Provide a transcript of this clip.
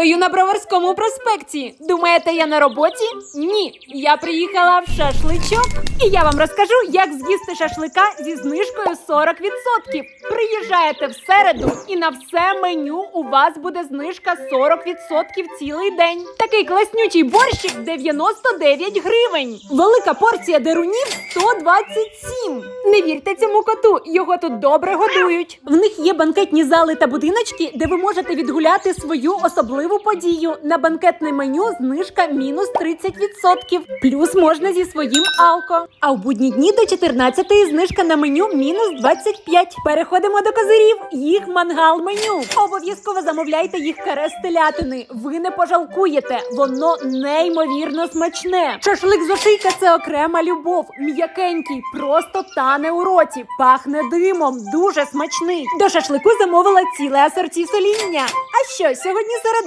Стою на Броварському проспекті. Думаєте, я на роботі? Ні, я приїхала в шашличок. І я вам розкажу, як з'їсти шашлика зі знижкою 40%. Приїжджаєте в середу, і на все меню у вас буде знижка 40% цілий день. Такий класнючий борщик 99 гривень. Велика порція дерунів 127. Не вірте цьому коту, його тут добре годують. В них є банкетні зали та будиночки, де ви можете відгуляти свою особливу подію. На банкетне меню знижка мінус 30%. Плюс можна зі своїм алко. А в будні дні до 14 знижка на меню мінус 25. Переходимо до козирів. Їх мангал меню. Обов'язково замовляйте їх каре телятини. Ви не пожалкуєте. Воно неймовірно смачне. Шашлик з це окрема любов. М'якенький, просто тане у роті. Пахне димом, дуже смачний. До шашлику замовила ціле асорті соління. А що сьогодні середа?